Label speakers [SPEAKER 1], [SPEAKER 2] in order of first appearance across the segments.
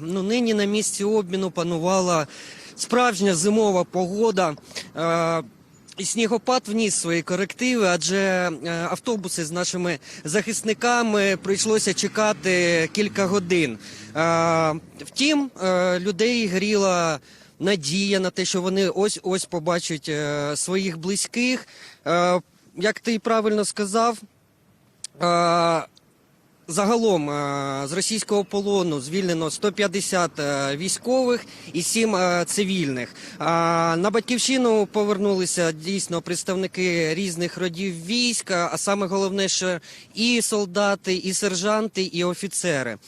[SPEAKER 1] Ну, нині на місці обміну панувала справжня зимова погода. Е, і снігопад вніс свої корективи, адже е, автобуси з нашими захисниками прийшлося чекати кілька годин. Е, втім, е, людей гріла надія на те, що вони ось ось побачать е, своїх близьких. Е, як ти правильно сказав, е, Загалом е, з російського полону звільнено 150 е, військових і 7 е, цивільних. На батьківщину повернулися дійсно представники різних родів війська, а саме головне, що і солдати, і сержанти, і офіцери.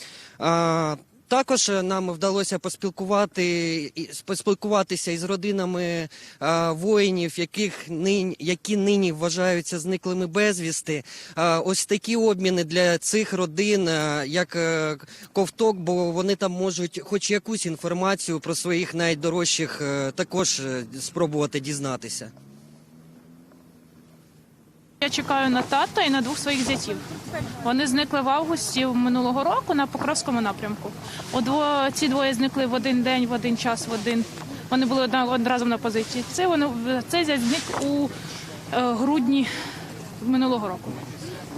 [SPEAKER 1] Також е, нам вдалося поспілкувати поспілкуватися із родинами е, воїнів, яких нині, які нині вважаються зниклими безвісти. Е, ось такі обміни для цих родин, як ковток, бо вони там можуть, хоч якусь інформацію про своїх найдорожчих, також спробувати дізнатися.
[SPEAKER 2] Я чекаю на тата і на двох своїх зятів. Вони зникли в августі минулого року на Покровському напрямку. Одво, ці двоє зникли в один день, в один час, в один. Вони були одразу на позиції. Це вони цей зять зник у е, грудні минулого року.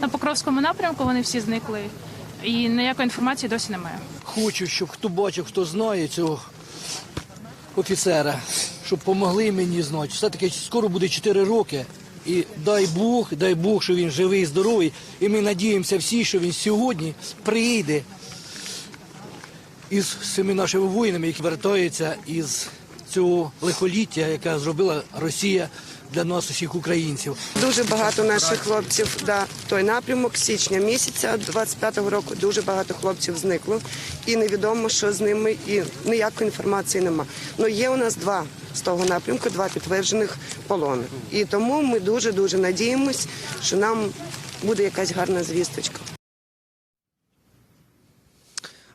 [SPEAKER 2] На Покровському напрямку вони всі зникли. І ніякої інформації досі немає.
[SPEAKER 3] Хочу, щоб хто бачив, хто знає цього офіцера, щоб помогли мені знати. Все-таки скоро буде 4 роки. І дай Бог, дай Бог, що він живий і здоровий. І ми надіємося всі, що він сьогодні прийде із цими нашими воїнами, які вертаються із цього лихоліття, яке зробила Росія для нас, усіх українців.
[SPEAKER 4] Дуже багато наших хлопців да, той напрямок січня місяця 25-го року дуже багато хлопців зникло, і невідомо, що з ними, і ніякої інформації нема. Ну є у нас два з того напрямку, два підтверджених полони. І тому ми дуже дуже надіємось, що нам буде якась гарна звісточка.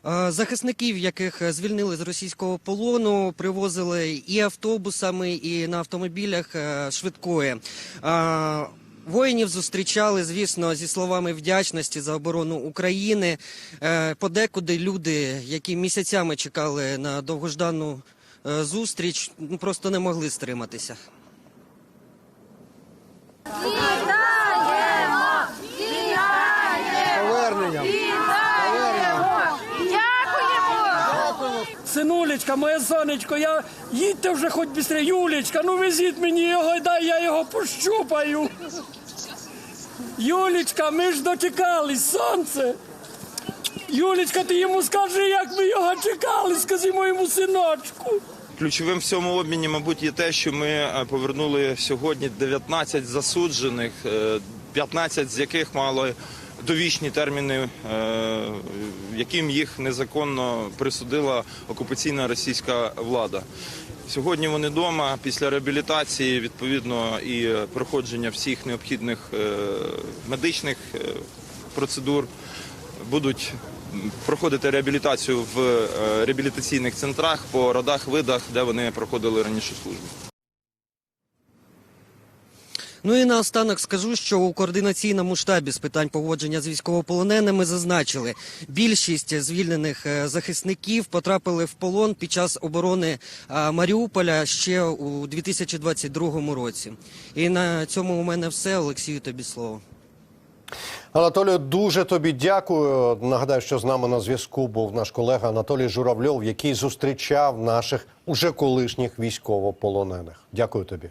[SPEAKER 1] Е, Захисників, яких звільнили з російського полону, привозили і автобусами, і на автомобілях е, швидкої. Е, Воїнів зустрічали, звісно, зі словами вдячності за оборону України. Подекуди люди, які місяцями чекали на довгождану зустріч, ну, просто не могли стриматися.
[SPEAKER 5] Синулечка, моє сонечко, я їдьте вже хоч бістрее. Юлечка, ну везіть мені його, дай я його пощупаю. Юлечка, ми ж дочекались, сонце. Юлечка, ти йому скажи, як ми його чекали, скажи моєму синочку.
[SPEAKER 6] Ключовим в цьому обміні, мабуть, є те, що ми е, повернули сьогодні 19 засуджених, е, 15 з яких мали довічні терміни, е, яким їх незаконно присудила окупаційна російська влада. Сьогодні вони вдома після реабілітації, відповідно, і проходження всіх необхідних е, медичних е, процедур будуть проходити реабілітацію в е, реабілітаційних центрах по родах, видах, де вони проходили раніше службу.
[SPEAKER 1] Ну і наостанок скажу, що у координаційному штабі з питань поводження з військовополоненими зазначили, більшість звільнених е, захисників потрапили в полон під час оборони е, Маріуполя ще у 2022 році. І на цьому у мене все. Олексію, тобі слово.
[SPEAKER 7] Анатолію, дуже тобі дякую. Нагадаю, що з нами на зв'язку був наш колега Анатолій Журавльов, який зустрічав наших уже колишніх військовополонених. Дякую тобі.